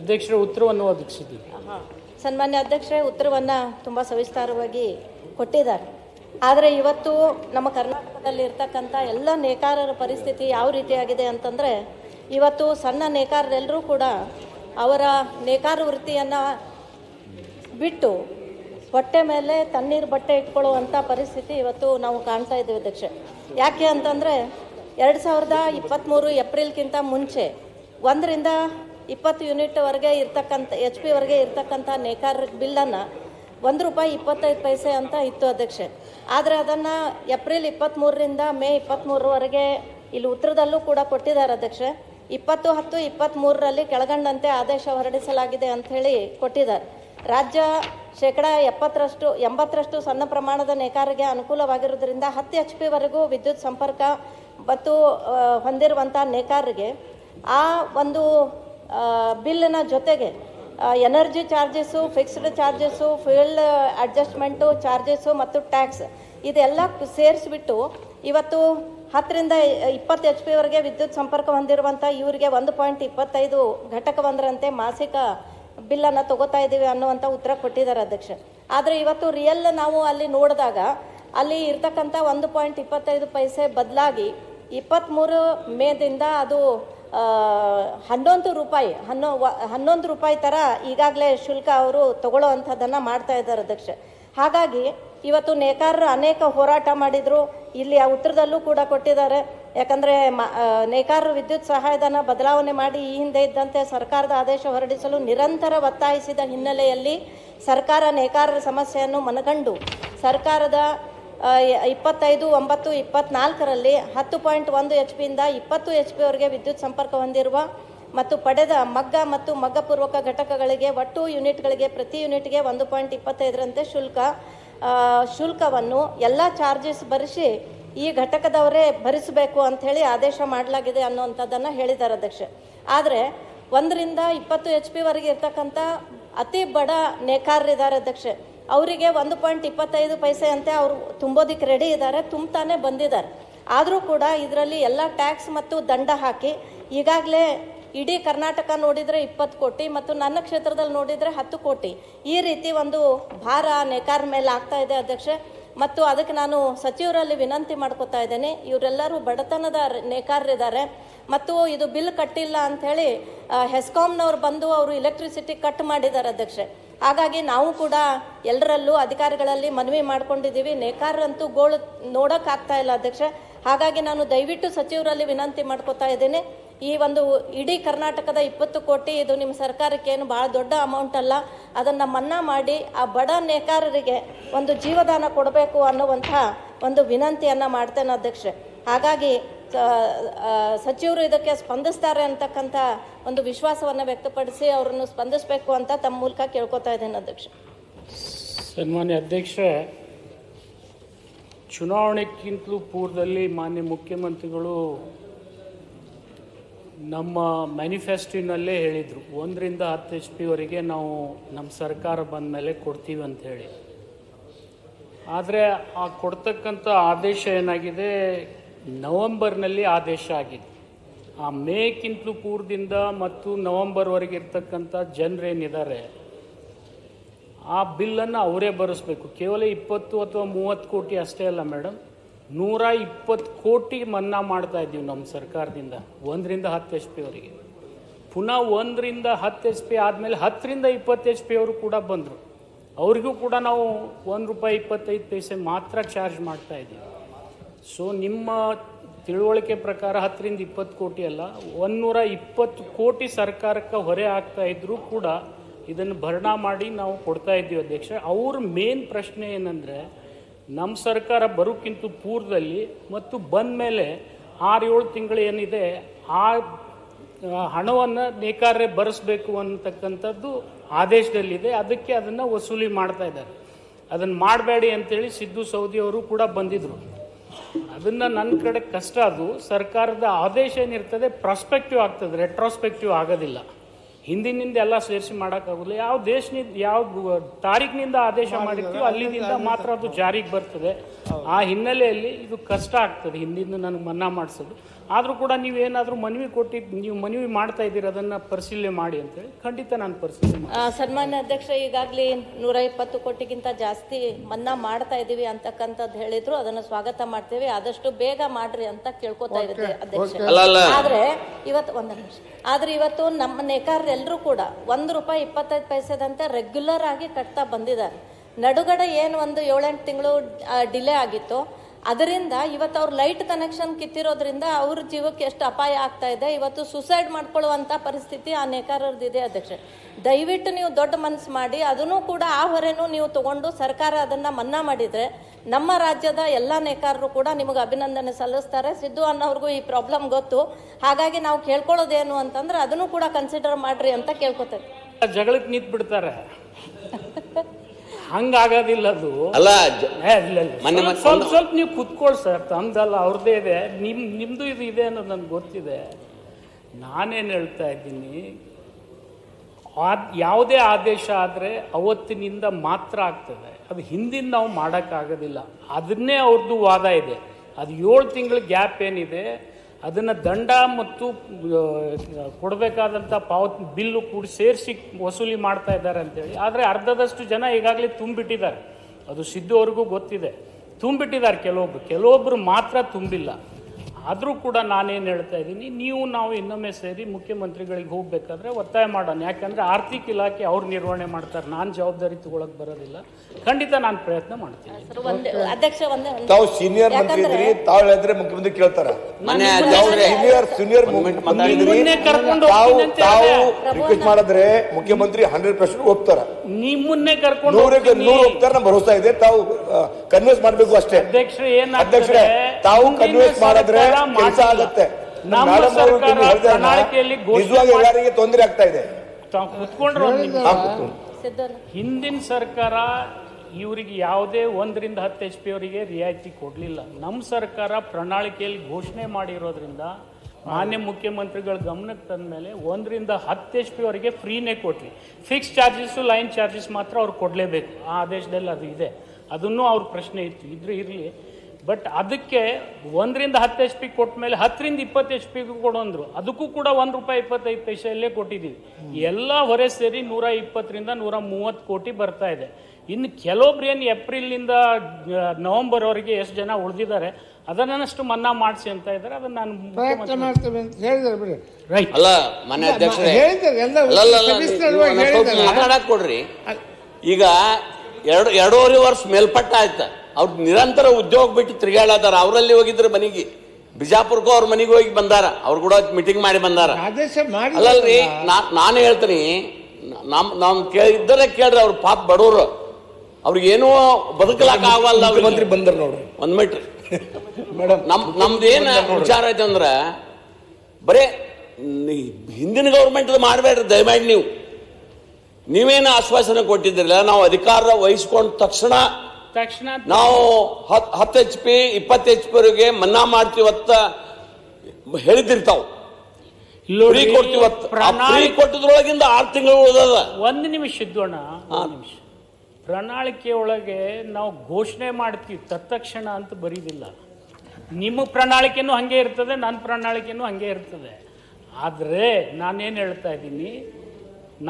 ಅಧ್ಯಕ್ಷರ ಉತ್ತರವನ್ನು ಒದಗಿಸಿದ್ದೀವಿ. ಸನ್ಮಾನ್ಯ ಅಧ್ಯಕ್ಷರೇ ಉತ್ತರವನ್ನು ತುಂಬ ಸವಿಸ್ತಾರವಾಗಿ ಕೊಟ್ಟಿದ್ದಾರೆ. ಆದರೆ ಇವತ್ತು ನಮ್ಮ ಕರ್ನಾಟಕದಲ್ಲಿ ಇರ್ತಕ್ಕಂಥ ಎಲ್ಲ ನೇಕಾರರ ಪರಿಸ್ಥಿತಿ ಯಾವ ರೀತಿಯಾಗಿದೆ ಅಂತಂದರೆ ಇವತ್ತು ಸಣ್ಣ ನೇಕಾರರೆಲ್ಲರೂ ಕೂಡ ಅವರ ನೇಕಾರ ವೃತ್ತಿಯನ್ನು ಬಿಟ್ಟು ಹೊಟ್ಟೆ ಮೇಲೆ ತಣ್ಣೀರು ಬಟ್ಟೆ ಇಟ್ಕೊಳ್ಳುವಂಥ ಪರಿಸ್ಥಿತಿ ಇವತ್ತು ನಾವು ಕಾಣ್ತಾ ಇದ್ದೀವಿ ಅಧ್ಯಕ್ಷ ಯಾಕೆ ಅಂತಂದರೆ ಎರಡು ಸಾವಿರದ ಇಪ್ಪತ್ತ್ಮೂರು ಏಪ್ರಿಲ್ಗಿಂತ ಮುಂಚೆ ಒಂದರಿಂದ ಇಪ್ಪತ್ತು ಯೂನಿಟ್ವರೆಗೆ ಇರ್ತಕ್ಕಂಥ ಎಚ್ ಪಿವರೆಗೆ ಇರ್ತಕ್ಕಂಥ ನೇಕಾರ ಬಿಲ್ಲನ್ನು ಒಂದು ರೂಪಾಯಿ ಇಪ್ಪತ್ತೈದು ಪೈಸೆ ಅಂತ ಇತ್ತು ಅಧ್ಯಕ್ಷೆ. ಆದರೆ ಅದನ್ನು ಏಪ್ರಿಲ್ ಇಪ್ಪತ್ತ್ಮೂರರಿಂದ ಮೇ ಇಪ್ಪತ್ತ್ಮೂರವರೆಗೆ ಇಲ್ಲಿ ಉತ್ತರದಲ್ಲೂ ಕೂಡ ಕೊಟ್ಟಿದ್ದಾರೆ ಅಧ್ಯಕ್ಷೆ. ಇಪ್ಪತ್ತು ಹತ್ತು ಇಪ್ಪತ್ತ್ಮೂರರಲ್ಲಿ ಕೆಳಗಂಡಂತೆ ಆದೇಶ ಹೊರಡಿಸಲಾಗಿದೆ ಅಂಥೇಳಿ ಕೊಟ್ಟಿದ್ದಾರೆ. ರಾಜ್ಯ ಶೇಕಡ ಎಪ್ಪತ್ತರಷ್ಟು, ಎಂಬತ್ತರಷ್ಟು ಸಣ್ಣ ಪ್ರಮಾಣದ ನೇಕಾರಿಗೆ ಅನುಕೂಲವಾಗಿರೋದ್ರಿಂದ ಹತ್ತು ಎಚ್ ಪಿವರೆಗೂ ವಿದ್ಯುತ್ ಸಂಪರ್ಕ ಮತ್ತು ಹೊಂದಿರುವಂಥ ನೇಕಾರರಿಗೆ ಆ ಒಂದು ಆ, ಬಿಲ್ಲಿನ ಜೊತೆಗೆ energy charges fixed charges fuel adjustment charges ಮತ್ತು ಟ್ಯಾಕ್ಸ್ ಇದೆಲ್ಲ ಸೇರಿಸ್ಬಿಟ್ಟು ಇವತ್ತು ಹತ್ತರಿಂದ ಇಪ್ಪತ್ತು ಎಚ್ ಪಿವರೆಗೆ ವಿದ್ಯುತ್ ಸಂಪರ್ಕ ಹೊಂದಿರುವಂಥ ಇವರಿಗೆ ಒಂದು ಪಾಯಿಂಟ್ ಇಪ್ಪತ್ತೈದು ಘಟಕ ಒಂದರಂತೆ ಮಾಸಿಕ ಬಿಲ್ಲನ್ನು ತಗೋತಾ ಇದ್ದೀವಿ ಅನ್ನುವಂಥ ಉತ್ತರ ಕೊಟ್ಟಿದ್ದಾರೆ ಅಧ್ಯಕ್ಷ. ಆದರೆ ಇವತ್ತು ರಿಯಲ್ ನಾವು ಅಲ್ಲಿ ನೋಡಿದಾಗ ಅಲ್ಲಿ ಇರ್ತಕ್ಕಂಥ ಒಂದು ಪಾಯಿಂಟ್ ಇಪ್ಪತ್ತೈದು ಪೈಸೆ ಬದಲಾಗಿ ಇಪ್ಪತ್ತ್ಮೂರು ಮೇದಿಂದ ಅದು ಹನ್ನೊಂದು ರೂಪಾಯಿ, ಹನ್ನೊ ಹನ್ನೊಂದು ರೂಪಾಯಿ ಥರ ಈಗಾಗಲೇ ಶುಲ್ಕ ಅವರು ತಗೊಳ್ಳೋ ಅಂಥದ್ದನ್ನು ಮಾಡ್ತಾ ಇದ್ದಾರೆ ಅಧ್ಯಕ್ಷ. ಹಾಗಾಗಿ ಇವತ್ತು ನೇಕಾರರು ಅನೇಕ ಹೋರಾಟ ಮಾಡಿದರು. ಇಲ್ಲಿ ಉತ್ತರದಲ್ಲೂ ಕೂಡ ಕೊಟ್ಟಿದ್ದಾರೆ. ಯಾಕಂದರೆ ಮ ನೇಕಾರರು ವಿದ್ಯುತ್ ಸಹಾಯಧನ ಬದಲಾವಣೆ ಮಾಡಿ ಈ ಹಿಂದೆ ಇದ್ದಂತೆ ಸರ್ಕಾರದ ಆದೇಶ ಹೊರಡಿಸಲು ನಿರಂತರ ಒತ್ತಾಯಿಸಿದ ಹಿನ್ನೆಲೆಯಲ್ಲಿ ಸರ್ಕಾರ ನೇಕಾರರ ಸಮಸ್ಯೆಯನ್ನು ಮನಗಂಡು ಸರ್ಕಾರದ ಇಪ್ಪತ್ತೈದು, ಒಂಬತ್ತು, ಇಪ್ಪತ್ನಾಲ್ಕರಲ್ಲಿ ಹತ್ತು ಪಾಯಿಂಟ್ ಒಂದು ಎಚ್ ಪಿಯಿಂದ ಇಪ್ಪತ್ತು ಎಚ್ ಪಿವರೆಗೆ ವಿದ್ಯುತ್ ಸಂಪರ್ಕ ಹೊಂದಿರುವ ಮತ್ತು ಪಡೆದ ಮಗ್ಗ ಮತ್ತು ಮಗ್ಗಪೂರ್ವಕ ಘಟಕಗಳಿಗೆ ಒಟ್ಟು ಯೂನಿಟ್ಗಳಿಗೆ ಪ್ರತಿ ಯೂನಿಟ್ಗೆ ಒಂದು ಪಾಯಿಂಟ್ ಇಪ್ಪತ್ತೈದರಂತೆ ಶುಲ್ಕ ಶುಲ್ಕವನ್ನು ಎಲ್ಲ ಚಾರ್ಜಸ್ ಭರಿಸಿ ಈ ಘಟಕದವರೇ ಭರಿಸಬೇಕು ಅಂಥೇಳಿ ಆದೇಶ ಮಾಡಲಾಗಿದೆ ಅನ್ನೋವಂಥದ್ದನ್ನು ಹೇಳಿದ್ದಾರೆ ಅಧ್ಯಕ್ಷ. ಆದರೆ ಒಂದರಿಂದ ಇಪ್ಪತ್ತು ಎಚ್ ಪಿವರೆಗೆ ಇರ್ತಕ್ಕಂಥ ಅತಿ ಬಡ ನೇಕಾರರಿದ್ದಾರೆ ಅಧ್ಯಕ್ಷ. ಅವರಿಗೆ ಒಂದು ಪಾಯಿಂಟ್ ಇಪ್ಪತ್ತೈದು ಪೈಸೆ ಅಂತೆ ಅವರು ತುಂಬೋದಿಕ್ಕೆ ರೆಡಿ ಇದ್ದಾರೆ ತುಂಬತಾನೆ ಬಂದಿದ್ದಾರೆ ಆದರೂ ಕೂಡ ಇದರಲ್ಲಿ ಎಲ್ಲ ಟ್ಯಾಕ್ಸ್ ಮತ್ತು ದಂಡ ಹಾಕಿ, ಈಗಾಗಲೇ ಇಡೀ ಕರ್ನಾಟಕ ನೋಡಿದರೆ ಇಪ್ಪತ್ತು ಕೋಟಿ ಮತ್ತು ನನ್ನ ಕ್ಷೇತ್ರದಲ್ಲಿ ನೋಡಿದರೆ ಹತ್ತು ಕೋಟಿ. ಈ ರೀತಿ ಒಂದು ಭಾರ ನೇಕಾರ ಮೇಲೆ ಆಗ್ತಾ ಇದೆ ಅಧ್ಯಕ್ಷೆ. ಮತ್ತು ಅದಕ್ಕೆ ನಾನು ಸಚಿವರಲ್ಲಿ ವಿನಂತಿ ಮಾಡ್ಕೋತಾ ಇದ್ದೇನೆ, ಇವರೆಲ್ಲರೂ ಬಡತನದ ನೇಕಾರರಿದ್ದಾರೆ. ಮತ್ತು ಇದು ಬಿಲ್ ಕಟ್ಟಿಲ್ಲ ಅಂಥೇಳಿ ಹೆಸ್ಕಾಮ್ನವ್ರು ಬಂದು ಅವರು ಎಲೆಕ್ಟ್ರಿಸಿಟಿ ಕಟ್ ಮಾಡಿದ್ದಾರೆ ಅಧ್ಯಕ್ಷೆ. ಹಾಗಾಗಿ ನಾವು ಕೂಡ ಎಲ್ಲರಲ್ಲೂ ಅಧಿಕಾರಿಗಳಲ್ಲಿ ಮನವಿ ಮಾಡ್ಕೊಂಡಿದ್ದೀವಿ. ನೇಕಾರರಂತೂ ಗೋಳು ನೋಡೋಕ್ಕಾಗ್ತಾ ಇಲ್ಲ ಅಧ್ಯಕ್ಷ. ಹಾಗಾಗಿ ನಾನು ದಯವಿಟ್ಟು ಸಚಿವರಲ್ಲಿ ವಿನಂತಿ ಮಾಡ್ಕೋತಾ ಇದ್ದೇನೆ. ಈ ಒಂದು ಇಡೀ ಕರ್ನಾಟಕದ ಇಪ್ಪತ್ತು ಕೋಟಿ ಇದು ನಿಮ್ಮ ಸರ್ಕಾರಕ್ಕೆ ಏನು ಭಾಳ ದೊಡ್ಡ ಅಮೌಂಟ್ ಅಲ್ಲ. ಅದನ್ನು ಮನ್ನಾ ಮಾಡಿ ಆ ಬಡ ನೇಕಾರರಿಗೆ ಒಂದು ಜೀವದಾನ ಕೊಡಬೇಕು ಅನ್ನುವಂಥ ಒಂದು ವಿನಂತಿಯನ್ನು ಮಾಡ್ತೇನೆ ಅಧ್ಯಕ್ಷೆ. ಹಾಗಾಗಿ ಸಚಿವರು ಇದಕ್ಕೆ ಸ್ಪಂದಿಸ್ತಾರೆ ಅಂತಕ್ಕಂಥ ಒಂದು ವಿಶ್ವಾಸವನ್ನು ವ್ಯಕ್ತಪಡಿಸಿ ಅವರನ್ನು ಸ್ಪಂದಿಸಬೇಕು ಅಂತ ತಮ್ಮ ಮೂಲಕ ಕೇಳ್ಕೊತಾ ಇದ್ದೇನೆ ಅಧ್ಯಕ್ಷ. ಸನ್ಮಾನ್ಯ ಅಧ್ಯಕ್ಷರೇ ಚುನಾವಣೆಗಿಂತಲೂ ಪೂರ್ವದಲ್ಲಿ ಮಾನ್ಯ ಮುಖ್ಯಮಂತ್ರಿಗಳು ನಮ್ಮ ಮ್ಯಾನಿಫೆಸ್ಟೋನಲ್ಲೇ ಹೇಳಿದರು, ಒಂದರಿಂದ ಹತ್ತು ಎಚ್ ಪಿವರೆಗೆ ನಾವು ನಮ್ಮ ಸರ್ಕಾರ ಬಂದ ಮೇಲೆ ಕೊಡ್ತೀವಿ ಅಂತ ಹೇಳಿ. ಆದರೆ ಆ ಕೊಡ್ತಕ್ಕಂಥ ಆದೇಶ ಏನಾಗಿದೆ ನವಂಬರ್ನಲ್ಲಿ ಆದೇಶ ಆಗಿದೆ. ಆ ಮೇಕ್ಕಿಂತಲೂ ಪೂರ್ವದಿಂದ ಮತ್ತು ನವಂಬರ್ವರೆಗೆ ಇರ್ತಕ್ಕಂಥ ಜನರೇನಿದ್ದಾರೆ ಆ ಬಿಲ್ಲನ್ನು ಅವರೇ ಭರಿಸ್ಬೇಕು. ಕೇವಲ ಇಪ್ಪತ್ತು ಅಥವಾ ಮೂವತ್ತು ಕೋಟಿ ಅಷ್ಟೇ ಅಲ್ಲ ಮೇಡಮ್ ನೂರ ಇಪ್ಪತ್ತು ಕೋಟಿ ಮನ್ನಾ ಮಾಡ್ತಾ ಇದ್ದೀವಿ ನಮ್ಮ ಸರ್ಕಾರದಿಂದ, ಒಂದರಿಂದ ಹತ್ತು ಎಚ್ ಪಿ ಅವರಿಗೆ. ಪುನಃ ಒಂದರಿಂದ ಹತ್ತು ಎಚ್ ಪಿ ಆದಮೇಲೆ ಹತ್ತರಿಂದ ಇಪ್ಪತ್ತು ಎಚ್ ಪಿ ಅವರು ಕೂಡ ಬಂದರು. ಅವರಿಗೂ ಕೂಡ ನಾವು ಒಂದು ರೂಪಾಯಿ ಇಪ್ಪತ್ತೈದು ಪೈಸೆ ಮಾತ್ರ ಚಾರ್ಜ್ ಮಾಡ್ತಾ ಇದ್ದೀವಿ. ಸೊ ನಿಮ್ಮ ತಿಳುವಳಿಕೆ ಪ್ರಕಾರ ಹತ್ತರಿಂದ ಇಪ್ಪತ್ತು ಕೋಟಿ ಅಲ್ಲ ಒಂದೂರ ಇಪ್ಪತ್ತು ಕೋಟಿ ಸರ್ಕಾರಕ್ಕೆ ಹೊರೆ ಆಗ್ತಾ ಇದ್ದರೂ ಕೂಡ ಇದನ್ನು ಭರಣಾ ಮಾಡಿ ನಾವು ಕೊಡ್ತಾ ಇದ್ದೀವಿ ಅಧ್ಯಕ್ಷ. ಅವ್ರ ಮೇನ್ ಪ್ರಶ್ನೆ ಏನಂದರೆ, ನಮ್ಮ ಸರ್ಕಾರ ಬರೋಕ್ಕಿಂತ ಪೂರ್ವದಲ್ಲಿ ಮತ್ತು ಬಂದ ಮೇಲೆ ಆರು ಏಳು ತಿಂಗಳು ಏನಿದೆ, ಆ ಹಣವನ್ನು ನೇಕಾರ್ಯ ಭರಿಸ್ಬೇಕು ಅಂತಕ್ಕಂಥದ್ದು ಆದೇಶದಲ್ಲಿದೆ. ಅದಕ್ಕೆ ಅದನ್ನು ವಸೂಲಿ ಮಾಡ್ತಾ ಇದ್ದಾರೆ. ಅದನ್ನು ಮಾಡಬೇಡಿ ಅಂತೇಳಿ ಸಿದ್ದು ಸೌದಿ ಅವರು ಕೂಡ ಬಂದಿದ್ದರು ಅದನ್ನು ನನ್ನ ಕಡೆ ಕಷ್ಟ ಅದು. ಸರ್ಕಾರದ ಆದೇಶ ಏನಿರ್ತದೆ ಪ್ರಾಸ್ಪೆಕ್ಟಿವ್ ಆಗ್ತದೆ ರೆಟ್ರಾಸ್ಪೆಕ್ಟಿವ್ ಆಗೋದಿಲ್ಲ. ಹಿಂದಿನಿಂದ ಎಲ್ಲ ಸೇರಿಸಿ ಮಾಡೋಕ್ಕಾಗಲ್ಲ ಯಾವ ದೇಶನಿಂದ ಯಾವ ತಾರೀಕಿನಿಂದ ಆದೇಶ ಮಾಡಿರ್ತೀವೋ ಅಲ್ಲಿಂದ ಮಾತ್ರ ಅದು ಜಾರಿಗೆ ಬರ್ತದೆ. ಆ ಹಿನ್ನೆಲೆಯಲ್ಲಿ ಇದು ಕಷ್ಟ ಆಗ್ತದೆ. ಹಿಂದಿಂದ ನನಗೆ ಮನ್ನಾ ಮಾಡಿಸೋದು. ಆದರೂ ಕೂಡ ನೀವೇನಾದರೂ ಮನವಿ ಕೊಟ್ಟಿದ್ದು ನೀವು ಮನವಿ ಮಾಡ್ತಾ ಇದ್ದೀರಿ? ಅದನ್ನು ಪರಿಶೀಲನೆ ಮಾಡಿ ಅಂತೇಳಿ ಖಂಡಿತ ನಾನು ಪರಿಶೀಲನೆ ಸನ್ಮಾನ್ಯ ಅಧ್ಯಕ್ಷ ಈಗಾಗಲೇ ನೂರ ಇಪ್ಪತ್ತು ಕೋಟಿಗಿಂತ ಜಾಸ್ತಿ ಮನ್ನಾ ಮಾಡ್ತಾ ಇದೀವಿ ಅಂತಕ್ಕಂಥದ್ದು ಹೇಳಿದ್ರು. ಅದನ್ನು ಸ್ವಾಗತ ಮಾಡ್ತೀವಿ. ಆದಷ್ಟು ಬೇಗ ಮಾಡ್ರಿ ಅಂತ ಕೇಳ್ಕೊತಾ ಇದ್ದೆ ಅಧ್ಯಕ್ಷ ಅಲ್ಲ, ಅಲ್ಲ. ಆದ್ರೆ ಇವತ್ತು ಒಂದು ನಿಮಿಷ. ಆದ್ರೆ ಇವತ್ತು ನಮ್ಮ ನೇಕಾರರೆಲ್ಲರೂ ಕೂಡ ಒಂದು ರೂಪಾಯಿ ಇಪ್ಪತ್ತೈದು ಪೈಸೆದಂತೆ ರೆಗ್ಯುಲರ್ ಆಗಿ ಕಟ್ತಾ ಬಂದಿದ್ದಾರೆ. ನಡುಗಡೆ ಏನು ಒಂದು ಏಳೆಂಟು ತಿಂಗಳು ಡಿಲೇ ಆಗಿತ್ತು. ಅದರಿಂದ ಇವತ್ತು ಅವ್ರ ಲೈಟ್ ಕನೆಕ್ಷನ್ ಕಿತ್ತಿರೋದ್ರಿಂದ ಅವ್ರ ಜೀವಕ್ಕೆ ಎಷ್ಟು ಅಪಾಯ ಆಗ್ತಾ ಇದೆ. ಇವತ್ತು ಸುಸೈಡ್ ಮಾಡ್ಕೊಳ್ಳುವಂಥ ಪರಿಸ್ಥಿತಿ ಆ ನೇಕಾರರದಿದೆ ಅಧ್ಯಕ್ಷ. ದಯವಿಟ್ಟು ನೀವು ದೊಡ್ಡ ಮನಸ್ಸು ಮಾಡಿ, ಅದನ್ನು ಕೂಡ ಆ ಹೊರೆನೂ ನೀವು ತಗೊಂಡು ಸರ್ಕಾರ ಅದನ್ನು ಮನ್ನಾ ಮಾಡಿದರೆ ನಮ್ಮ ರಾಜ್ಯದ ಎಲ್ಲ ನೇಕಾರರು ಕೂಡ ನಿಮಗೆ ಅಭಿನಂದನೆ ಸಲ್ಲಿಸ್ತಾರೆ. ಸಿದ್ದು ಅನ್ನೋರಿಗೂ ಈ ಪ್ರಾಬ್ಲಮ್ ಗೊತ್ತು. ಹಾಗಾಗಿ ನಾವು ಕೇಳ್ಕೊಳ್ಳೋದೇನು ಅಂತಂದ್ರೆ ಅದನ್ನು ಕೂಡ ಕನ್ಸಿಡರ್ ಮಾಡ್ರಿ ಅಂತ ಕೇಳ್ಕೊತೇವೆ ಜಗಳಕ್ಕೆ ನಿಂತು ಬಿಡ್ತಾರೆ. ಹಂಗಾಗೋದಿಲ್ಲ ಅದು ಅಲ್ಲ. ಮೊನ್ನೆ ಸ್ವಲ್ಪ- ಮತ್ತೆ ಸ್ವಲ್ಪ ಒಂದು- ಸ್ವಲ್ಪ ನೀವು ಕುತ್ಕೊಳ್ಳಿ ಸರ್ ತಮ್ದಲ್ಲ ಅವ್ರದ್ದೇ ಇದೆ. ನಿಮ್ ನಿಮ್ದು ಇದು ಇದೆ ಅನ್ನೋದು ನನಗೆ ಗೊತ್ತಿದೆ. ನಾನೇನು ಹೇಳ್ತಾ ಇದ್ದೀನಿ ಆದ್ ಯಾವುದೇ ಆದೇಶ ಆದರೆ ಅವತ್ತಿನಿಂದ ಮಾತ್ರ ಆಗ್ತದೆ. ಅದು ಹಿಂದಿನ ನಾವು ಮಾಡೋಕ್ಕಾಗೋದಿಲ್ಲ. ಅದನ್ನೇ ಅವ್ರದ್ದು ವಾದ ಇದೆ. ಅದು ಏಳು ತಿಂಗಳ ಗ್ಯಾಪ್ ಏನಿದೆ ಅದನ್ನು ದಂಡ ಮತ್ತು ಕೊಡಬೇಕಾದಂಥ ಪಾವತಿ ಬಿಲ್ಲು ಕೂಡ ಸೇರಿಸಿ ವಸೂಲಿ ಮಾಡ್ತಾ ಇದ್ದಾರೆ ಅಂತೇಳಿ. ಆದರೆ ಅರ್ಧದಷ್ಟು ಜನ ಈಗಾಗಲೇ ತುಂಬಿಟ್ಟಿದ್ದಾರೆ. ಅದು ಸಿದ್ದು ಗೊತ್ತಿದೆ. ತುಂಬಿಟ್ಟಿದ್ದಾರೆ ಕೆಲವೊಬ್ರು. ಕೆಲವೊಬ್ಬರು ಮಾತ್ರ ತುಂಬಿಲ್ಲ. ಆದರೂ ಕೂಡ ನಾನೇನು ಹೇಳ್ತಾ ಇದ್ದೀನಿ ನೀವು ನಾವು ಇನ್ನೊಮ್ಮೆ ಸೇರಿ ಮುಖ್ಯಮಂತ್ರಿಗಳಿಗೆ ಹೋಗಬೇಕಾದ್ರೆ ಒತ್ತಾಯ ಮಾಡೋಣ. ಯಾಕಂದ್ರೆ ಆರ್ಥಿಕ ಇಲಾಖೆ ಅವ್ರು ನಿರ್ವಹಣೆ ಮಾಡ್ತಾರೆ. ನಾನು ಜವಾಬ್ದಾರಿ ತಗೊಳಕ್ ಬರೋದಿಲ್ಲ. ಖಂಡಿತ ನಾನು ಪ್ರಯತ್ನ ಮಾಡ್ತೀನಿ. ಸರ್, ಒಂದೇ ಅಧ್ಯಕ್ಷ ಒಂದೇ ತಾವು ಸೀನಿಯರ್ ಮಂತ್ರಿ ಇದ್ರಿ ತಾವು ಹೇಳಿದ್ರೆ ಮುಖ್ಯಮಂತ್ರಿ ಕೇಳ್ತಾರ. ಸೀನಿಯರ್ ಸೀನಿಯರ್ ಕರ್ಕೊಂಡು ತಾವು ತಾವು ರಿಕ್ವೆಸ್ಟ್ ಮಾಡಿದ್ರೆ ಮುಖ್ಯಮಂತ್ರಿ ಹಂಡ್ರೆಡ್ ಪರ್ಸೆಂಟ್ ಹೋಗ್ತಾರ. ನಿಮ್ಮನ್ನೇ ಕರ್ಕೊಂಡು ನೂರಕ್ಕೆ. ನೂರು ಹೋಗ್ತಾರೆ ನಮ್ಮ ಭರೋಸಾ ಇದೆ. ತಾವು ಕನ್ವಿನ್ಸ್ ಮಾಡಬೇಕು ಅಷ್ಟೇ. ಅಧ್ಯಕ್ಷರು ಅಧ್ಯಕ್ಷರೇ ತಾವು ಕನ್ವಿನ್ಸ್ ಮಾಡಿದ್ರೆ ಕೆಲಸ ಆಗುತ್ತೆ. ಎಲ್ಲರಿಗೆ ತೊಂದರೆ ಆಗ್ತಾ ಇದೆ? ಕುತ್ಕೊಂಡ್ರೆ ಹಿಂದಿನ ಸರ್ಕಾರ ಇವರಿಗೆ ಯಾವುದೇ ಒಂದರಿಂದ ಹತ್ತು ಎಚ್ ಪಿ ಅವರಿಗೆ ರಿಯಾಯಿತಿ ಕೊಡಲಿಲ್ಲ. ನಮ್ಮ ಸರ್ಕಾರ ಪ್ರಣಾಳಿಕೆಯಲ್ಲಿ ಘೋಷಣೆ ಮಾಡಿರೋದ್ರಿಂದ ಮಾನ್ಯ ಮುಖ್ಯಮಂತ್ರಿಗಳ ಗಮನಕ್ಕೆ ತಂದ ಮೇಲೆ ಒಂದರಿಂದ ಹತ್ತು ಎಚ್ ಪಿ ಅವರಿಗೆ ಫ್ರೀನೇ ಕೊಟ್ಲಿ. ಫಿಕ್ಸ್ ಚಾರ್ಜಸ್ಸು ಲೈನ್ ಚಾರ್ಜಸ್ ಮಾತ್ರ ಅವ್ರು ಕೊಡಲೇಬೇಕು. ಆ ಆದೇಶದಲ್ಲಿ ಅದು ಇದೆ. ಅದನ್ನು ಅವ್ರ ಪ್ರಶ್ನೆ ಇತ್ತು. ಇದ್ರೆ ಇರಲಿ. ಬಟ್ ಅದಕ್ಕೆ ಒಂದರಿಂದ ಹತ್ತು ಎಚ್ ಪಿ ಕೊಟ್ಟ ಮೇಲೆ ಹತ್ತರಿಂದ ಇಪ್ಪತ್ತು ಎಚ್ ಪಿಗೂ ಕೊಡೋಂದ್ರು ಅದಕ್ಕೂ ಕೂಡ ಒಂದು ರೂಪಾಯಿ ಇಪ್ಪತ್ತೈದು ಪೈಸೆಯಲ್ಲೇ ಕೊಟ್ಟಿದ್ದೀವಿ. ಎಲ್ಲ ಹೊರೆ ಸೇರಿ ನೂರ ಇಪ್ಪತ್ತರಿಂದ ನೂರ ಮೂವತ್ತು ಕೋಟಿ ಬರ್ತಾ ಇದೆ. ಇನ್ನು ಕೆಲವೊಬ್ರು ಏನು ಏಪ್ರಿಲಿಂದ ನವೆಂಬರ್ವರೆಗೆ ಎಷ್ಟು ಜನ ಉಳಿದಿದ್ದಾರೆ ಅದನ್ನಷ್ಟು ಮನ್ನಾ ಮಾಡಿಸಿ ಅಂತ ಇದ್ದಾರೆ ಅದನ್ನ ನಾನು ಪ್ರಯತ್ನ ಮಾಡ್ತೇವೆ ಅಂತ ಹೇಳಿದ್ದಾರೆ ಬಿಡಿ. ರೈಟ್ ಅಲ್ಲ ಮನೆ ಅಧ್ಯಕ್ಷರೇ ಹೇಳಿದ್ದಾರೆ ಎಲ್ಲ ಅಲ್ಲ, ಅಲ್ಲ, ಅಲ್ಲ, ಸವಿಸ್ತರವಾಗಿ ಹೇಳಿದ್ದಾರೆ. ಮಾತಾಡಕ್ ಕೊಡ್ರಿ. ಈಗ ಎರಡು ಎರಡೂವರೆ ವರ್ಷ ಮೇಲ್ಪಟ್ಟ ಆಯ್ತ. ಅವ್ರು ನಿರಂತರ ಉದ್ಯೋಗ ಬಿಟ್ಟು ತಿರುಗಾಡತಾರ ಅವರಲ್ಲಿ ಹೋಗಿದ್ರು ಮನೆಗೆ. ಬಿಜಾಪುರಕ್ಕೂ ಅವ್ರ ಮನೆಗೆ ಹೋಗಿ ಬಂದಾರ. ಅವ್ರು ಕೂಡ ಮೀಟಿಂಗ್ ಮಾಡಿ ಬಂದಾರ. ಅಲ್ಲಲ್ರಿ ನಾ- ನಾನು ಹೇಳ್ತೀನಿ. ನಮ್ ನಮ್ ಕೇಳಿದ್ದರ ಕೇಳ್ರಿ ಅವ್ರ ಪಾಪ ಬಡವರು. ಅವ್ರಿಗೇನೋ ಬದುಕಲಾಕ ಆಗಲ್ಲ ಮುಖ್ಯಮಂತ್ರಿ ಅವ್ರಿಗೆ ಬಂದರು ನೋಡ್ರಿ ಒಂದ್ ಮೀಟ್ರ್ ಮೇಡಮ್ ನಮ್ ನಮ್ದೇನ್ ವಿಚಾರ ಐತೆ ಅಂದ್ರೆ ಬರೇ ಹಿಂದಿನ ಗೌರ್ಮೆಂಟ್ ಮಾಡಬೇಡ್ರಿ ದಯಮಾಡಿ ನೀವು. ನೀವೇನು ಆಶ್ವಾಸನೆ ಕೊಟ್ಟಿದ್ದಿರಲ್ಲ ನಾವು ಅಧಿಕಾರ ವಹಿಸ್ಕೊಂಡ ತಕ್ಷಣ ತಕ್ಷಣ ನಾವು ಹತ್ ಹತ್ತು ಎಚ್ ಪಿ ಇಪ್ಪತ್ತು ಎಚ್ ಪಿವರೆಗೆ ಮನ್ನಾ ಮಾಡ್ತೀವತ್ತ ಹೇಳಿದಿರ್ತಾವ. ಫ್ರೀ ಕೊಡ್ತೀವತ್ತ ಕೊಟ್ಟದ್ರೊಳಗಿಂದ ಆರು ತಿಂಗಳು ಓದದ ಒಂದು ನಿಮಿಷ ಇದ್ದೋಣ ನಿಮಿಷ. ಪ್ರಣಾಳಿಕೆ ಒಳಗೆ ನಾವು ಘೋಷಣೆ ಮಾಡ್ತೀವಿ ತತ್ಕ್ಷಣ ಅಂತ ಬರೀದಿಲ್ಲ. ನಿಮ್ಮ ಪ್ರಣಾಳಿಕೆನೂ ಹಾಗೆ ಇರ್ತದೆ ನನ್ನ ಪ್ರಣಾಳಿಕೆನೂ ಹಾಗೆ ಇರ್ತದೆ. ಆದರೆ ನಾನೇನು ಹೇಳ್ತಾ ಇದ್ದೀನಿ,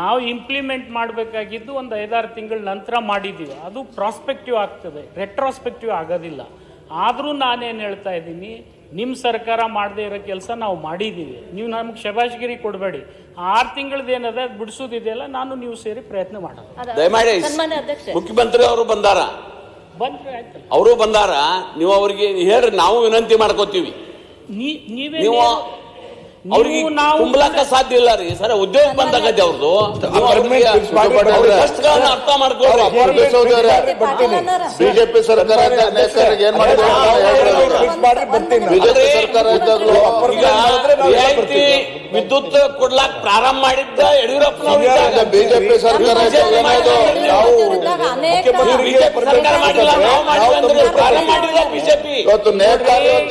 ನಾವು ಇಂಪ್ಲಿಮೆಂಟ್ ಮಾಡಬೇಕಾಗಿದ್ದು ಒಂದು ಐದಾರು ತಿಂಗಳ ನಂತರ ಮಾಡಿದ್ದೀವಿ ಅದು ಪ್ರಾಸ್ಪೆಕ್ಟಿವ್ ಆಗ್ತದೆ ರೆಟ್ರಾಸ್ಪೆಕ್ಟಿವ್ ಆಗೋದಿಲ್ಲ. ಆದರೂ ನಾನೇನು ಹೇಳ್ತಾ ಇದ್ದೀನಿ ನಿಮ್ಮ ಸರ್ಕಾರ ಮಾಡದೇ ಇರೋ ಕೆಲಸ ನಾವು ಮಾಡಿದ್ದೀವಿ ನೀವು ನಮ್ಗೆ ಶಬಾಷ್ಗಿರಿ ಕೊಡಬೇಡಿ. ಆರು ತಿಂಗಳದ್ದು ಏನದ ಅದು ಬಿಡಿಸೋದಿದೆಯಲ್ಲ ನಾನು ನೀವು ಸೇರಿ ಪ್ರಯತ್ನ ಮಾಡಿ ದಯಮಾಡಿ ಮುಖ್ಯಮಂತ್ರಿ ಅವರು ಬಂದಾರ. ಬಂದ್ರೆ ಆಯ್ತಲ್ಲ ಅವರು ಬಂದಾರ. ನೀವು ಅವರಿಗೆ ಹೇಳ್ರಿ ನಾವು ವಿನಂತಿ ಮಾಡ್ಕೋತೀವಿ. ನೀ ನೀವೇ ನೀವು ಅವ್ರಿಗೆ ನೀವು ನಾವು ತುಂಬಲಾಕ ಸಾಧ್ಯ ಇಲ್ಲ ರೀ. ಸರ್ ಉದ್ಯೋಗ ಬಂದಾಗತ್ತೆ ಅವ್ರದ್ದು ಕಷ್ಟಗಳನ್ನ ಅರ್ಥ ಮಾಡ್ಕೊಳ್ರಿ. ಬಿಜೆಪಿ ಸರ್ಕಾರ ಏನ್ ಮಾಡಿದ್ರು? ವಿದ್ಯುತ್ ಕೊಡ್ಲಾಕ್ ಪ್ರಾರಂಭ ಮಾಡಿದ್ದ ಯಡಿಯೂರಪ್ಪ ಬಿಜೆಪಿ ಸರ್ಕಾರ ಬಿಜೆಪಿ ಸರ್ಕಾರ ಮಾಡಿಲ್ಲ ನಾವು ಪ್ರಾರಂಭ ಮಾಡಿಲ್ಲ ಬಿಜೆಪಿ. ಇವತ್ತು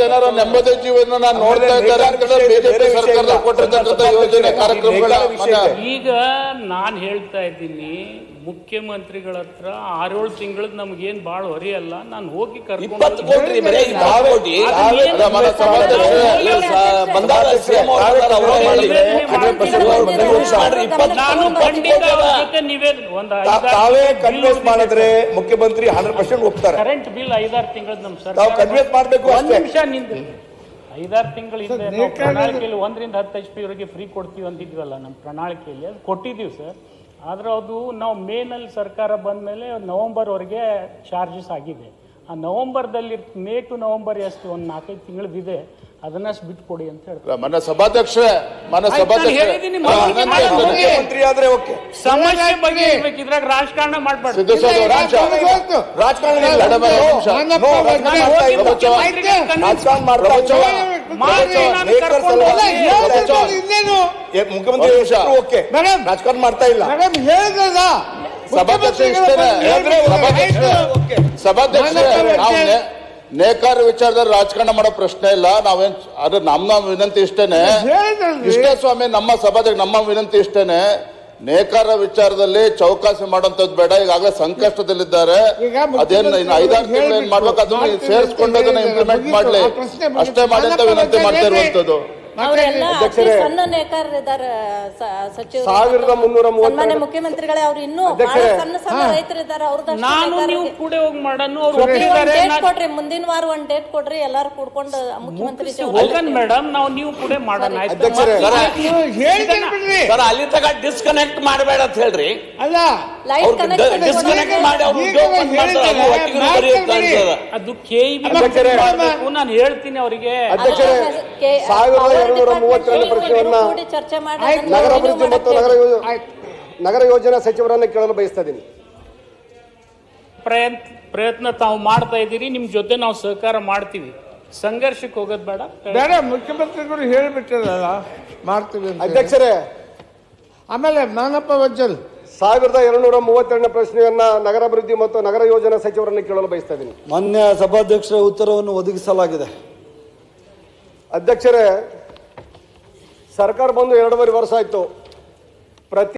ಏನಾರ ನೆಮ್ಮದಿ ಜೀವನ ನಾನು ನೋಡ್ತಾ ಇದ್ದಾರೆ ಬಿಜೆಪಿ. ಸರ್ಕಾರ ಕೊಟ್ಟಿರ್ತಕ್ಕಂಥ ಯೋಜನೆ ಕಾರ್ಯಕ್ರಮಗಳ ವಿಷಯ ಈಗ ನಾನು ಹೇಳ್ತಾ ಇದ್ದೀನಿ ಮುಖ್ಯಮಂತ್ರಿಗಳ ಹತ್ರ ಆರೇಳು ತಿಂಗಳದ ನಮ್ಗೇನ್ ಬಾಳ ಹೊರೆ ಅಲ್ಲ ನಾನು ಹೋಗಿ ಕನ್ವಿನ್ಸ್ ಮಾಡಿದ್ರೆ. ಮುಖ್ಯಮಂತ್ರಿ ಹಂಡ್ರೆಡ್ ಪರ್ಸೆಂಟ್ ಹೋಗ್ತಾರೆ. ಕರೆಂಟ್ ಬಿಲ್ ಐದಾರು ತಿಂಗಳದ ನಮ್ ಸರ್ ಸರ್ಕಾರ ಕನ್ವಿನ್ಸ್ ಮಾಡ್ಬೇಕು ಒಂದ್ ಅಷ್ಟೇ. ನಿಮಿಷ ನಿಂದು ಐದಾರು ತಿಂಗಳ ಹಿಂದೆ ಪ್ರಣಾಳಿಕೆಯಲ್ಲಿ ಒಂದರಿಂದ ಹತ್ತು ಎಚ್ ಪಿ ವರೆಗೆ ಫ್ರೀ ಕೊಡ್ತೀವಿ ಅಂತಿದ್ವಲ್ಲ ನಮ್ಮ ಪ್ರಣಾಳಿಕೆಯಲ್ಲಿ. ಅದು ಕೊಟ್ಟಿದ್ದೀವಿ ಸರ್. ಆದ್ರೆ ಅದು ನಾವು ಮೇನಲ್ಲಿ ಸರ್ಕಾರ ಬಂದ ಮೇಲೆ ನವಂಬರ್ವರೆಗೆ ಚಾರ್ಜಸ್ ಆಗಿದೆ. ಆ ನವಂಬರ್ದಲ್ಲಿ ಮೇ ಟು ನವಂಬರ್ ಎಷ್ಟು ಒಂದು ನಾಲ್ಕೈದು ತಿಂಗಳದಿದೆ ಅದನ್ನಷ್ಟು ಬಿಟ್ಕೊಡಿ ಅಂತ ಹೇಳ್ತಾರೆ. ಮನ ಸಭಾಧ್ಯಕ್ಷರೇ ಮನ ಸಭಾಧ್ಯಕ್ಷರೇ. ಆದ್ರೆ ಓಕೆ. ಸಮಸ್ಯೆ ಬಗ್ಗೆ ಇರ್ಬೇಕು ಇದ್ರಾಗ ರಾಜಕಾರಣ ಮಾಡ್ಬಾರ್ದು. ರಾಜಕಾರಣ ಮುಖ್ಯಮಂತ್ರಿ ಓಕೆ. ರಾಜಕಾರಣ ಮಾಡ್ತಾ ಇಲ್ಲ. ಮೇಡಮ್ ಹೇಳಿದ್ರಲ್ಲ ಸಭಾಧ್ಯಕ್ಷ ನಾವು ನೇಕಾರ ವಿಚಾರದಲ್ಲಿ ರಾಜಕಾರಣ ಮಾಡೋ ಪ್ರಶ್ನೆ ಇಲ್ಲ. ನಾವೇನ್ ಅದು ನಮ್ಮ ವಿನಂತಿ ಇಷ್ಟೇನೆ. ಇಷ್ಟೇ ಸ್ವಾಮಿ ನಮ್ಮ ಸಭಾಧ್ಯಕ್ಷ ನಮ್ಮ ವಿನಂತಿ ಇಷ್ಟೇನೆ. ನೇಕಾರ ವಿಚಾರದಲ್ಲಿ ಚೌಕಾಸಿ ಮಾಡುವಂತದ್ ಬೇಡ. ಈಗಾಗಲೇ ಸಂಕಷ್ಟದಲ್ಲಿದ್ದಾರೆ. ಅದೇನು ಇನ್ನು ಐದಾರು ತಿಂಗಳು ಏನ್ ಮಾಡ್ಬೇಕು ಅದನ್ನ ಸೇರಿಸ್ಕೊಂಡು ಅದನ್ನ ಇಂಪ್ಲಿಮೆಂಟ್ ಮಾಡ್ಲಿ. ಅಷ್ಟೇ ಮಾಡಿ ಅಂತ ವಿನಂತಿ ಮಾಡ್ತಾ ಇರುವಂತದ್ದು ಅವರೆಲ್ಲ. ಸಣ್ಣ ನೇಕಾರರಿದ್ದಾರೆ ಸಚಿವರು ಸಾವಿರದ ಮುನ್ನೂರ ಮೂವತ್ತೆರಡು. ಮುಖ್ಯಮಂತ್ರಿಗಳೇ ಅವ್ರು ಇನ್ನೂ. ಸಣ್ಣ ಸಣ್ಣ ರೈತರಿದ್ದಾರೆ ಅವ್ರದಷ್ಟು ನಾನು ನೀವು ಕೂಡ ಹೋಗಿ ಮಾಡೋಣ ಅವ್ರು ಒಪ್ಪಿದ್ದಾರೆ ಡೇಟ್ ಕೊಡ್ರಿ ಮುಂದಿನ ವಾರ ಒಂದ್ ಡೇಟ್ ಕೊಡ್ರಿ ಎಲ್ಲಾರು ಕೂಡ್ಕೊಂಡು ಮುಖ್ಯಮಂತ್ರಿ ಹೋಗನ್ ಮೇಡಮ್ ನಾವು ನೀವು ಕೂಡ ಮಾಡೋಣ ಅಧ್ಯಕ್ಷರೇ. ಅಲ್ಲಿ ತಗ ಡಿಸ್ಕನೆಕ್ಟ್ ಮಾಡಬೇಡ ಅಂತ ಹೇಳ್ರಿ ಅಲ್ಲ ಲೈಟ್ ಕನೆಕ್ಟ್ ಮಾಡಿ ಅದು ಕೆಇಬಿ ನಾನು ಹೇಳ್ತೀನಿ ಅವರಿಗೆ ಚರ್ಚೆ ಮಾಡಿ ಆಯ್ತು. ನಗರಾಭಿವೃದ್ಧಿ ಮತ್ತು ನಗರ ಯೋಜನೆ ಆಯ್ತು ನಗರ ಯೋಜನಾ ಸಚಿವರನ್ನ ಕೇಳಲು ಬಯಸ್ತಾ ಇದ್ದೀನಿ ಪ್ರಯತ್ನ ಪ್ರಯತ್ನ ತಾವು ಮಾಡ್ತಾ ಇದ್ದೀರಿ ನಿಮ್ ಜೊತೆ ನಾವು ಸಹಕಾರ ಮಾಡ್ತೀವಿ ಸಂಘರ್ಷಕ್ಕೆ ಹೋಗೋದ್ ಬೇಡ ಬೇಡ ಮುಖ್ಯಮಂತ್ರಿಗಳು ಹೇಳಿಬಿಟ್ಟಿರಲ್ಲ ಮಾಡ್ತೀವಿ ಅಂತ ಅಧ್ಯಕ್ಷರೇ ಆಮೇಲೆ ನಾನಪ್ಪ ವಜ್ಜಲ್ ಸಾವಿರದ ಎರಡುನೂರ ಮೂವತ್ತೆರಡನೇ ಪ್ರಶ್ನೆಯನ್ನ ನಗರಾಭಿವೃದ್ಧಿ ಮತ್ತು ನಗರ ಯೋಜನಾ ಸಚಿವರನ್ನು ಕೇಳಲು ಬಯಸ್ತಾ ಇದ್ದೀನಿ. ಮಾನ್ಯ ಸಭಾಧ್ಯಕ್ಷರ ಉತ್ತರವನ್ನು ಒದಗಿಸಲಾಗಿದೆ. ಅಧ್ಯಕ್ಷರೇ ಸರ್ಕಾರ ಬಂದು ಎರಡೂವರೆ ವರ್ಷ ಆಯಿತು. ಪ್ರತಿ